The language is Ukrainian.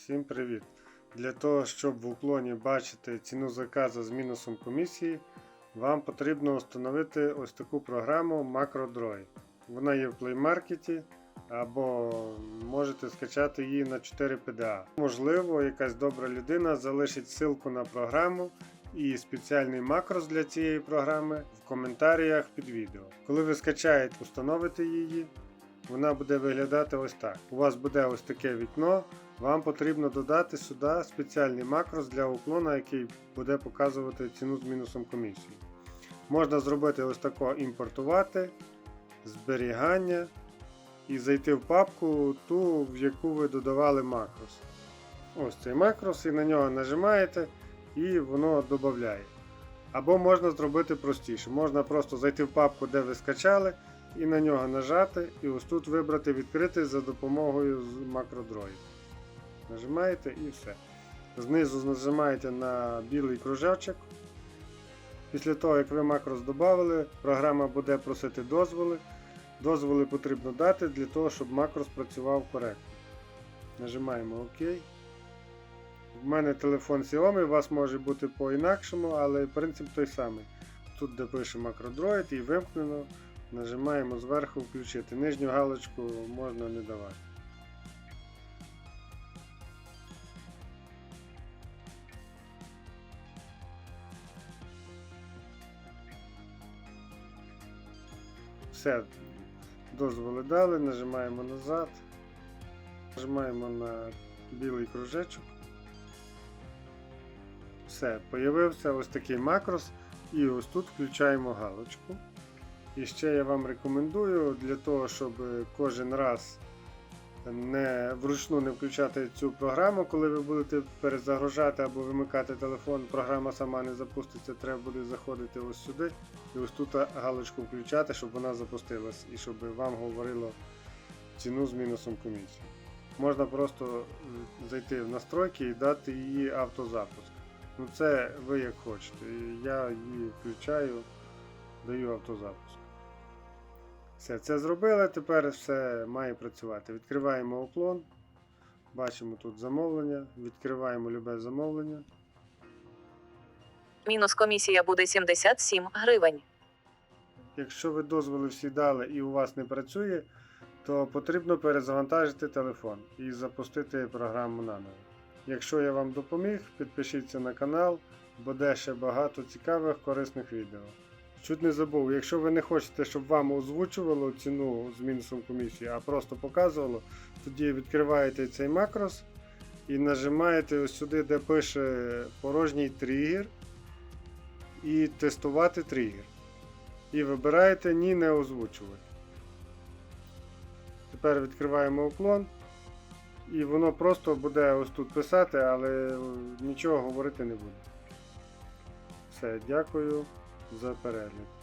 Всім привіт! Для того, щоб в уклоні бачити ціну заказу з мінусом комісії, вам потрібно встановити ось таку програму MacroDroid. Вона є в Play Market або можете скачати її на 4 PDA. Можливо, якась добра людина залишить ссылку на програму і спеціальний макрос для цієї програми в коментарях під відео. Коли ви скачаєте, установите її, вона буде виглядати ось так. У вас буде ось таке вікно. Вам потрібно додати сюди спеціальний макрос для уклона, який буде показувати ціну з мінусом комісії. Можна зробити ось тако імпортувати, зберігання і зайти в папку ту, в яку ви додавали макрос. Ось цей макрос, і на нього нажимаєте, і воно додає. Або можна зробити простіше. Можна просто зайти в папку, де ви скачали, і на нього нажати, і ось тут вибрати відкрити за допомогою MacroDroid. Нажимаєте і все. Знизу нажимаєте на білий кружечок. Після того, як ви макрос додали, програма буде просити дозволи. Дозволи потрібно дати для того, щоб макрос працював коректно. Нажимаємо ОК. У мене телефон Xiaomi, у вас може бути по-інакшому, але принцип той самий. Тут де пише MacroDroid і вимкнено. Нажимаємо зверху включити. Нижню галочку можна не давати. Все, дозволи дали, нажимаємо назад, нажимаємо на білий кружечок. Все, появився ось такий макрос, і ось тут включаємо галочку. І ще я вам рекомендую для того, щоб кожен раз не вручну не включати цю програму, коли ви будете перезагружати або вимикати телефон, програма сама не запуститься, треба буде заходити ось сюди і ось тут галочку включати, щоб вона запустилась і щоб вам говорило ціну з мінусом комісії. Можна просто е, зайти в настройки і дати її автозапуск. Ну це ви як хочете. Я її включаю, даю автозапуск. Все, це зробили, тепер все має працювати. Відкриваємо уклон. Бачимо тут замовлення, відкриваємо любе замовлення. Мінус комісія буде 77 гривень. Якщо ви дозволи всі дали і у вас не працює, то потрібно перезавантажити телефон і запустити програму наново. Якщо я вам допоміг, підпишіться на канал, буде ще багато цікавих корисних відео. Чуть не забув, якщо ви не хочете, щоб вам озвучувало ціну з мінусом комісії, а просто показувало, тоді відкриваєте цей макрос і нажимаєте ось сюди, де пише порожній тригер і тестувати тригер. І вибираєте ні не озвучувати. Тепер відкриваємо уклон. І воно просто буде ось тут писати, але нічого говорити не буде. Все, дякую за перегляд.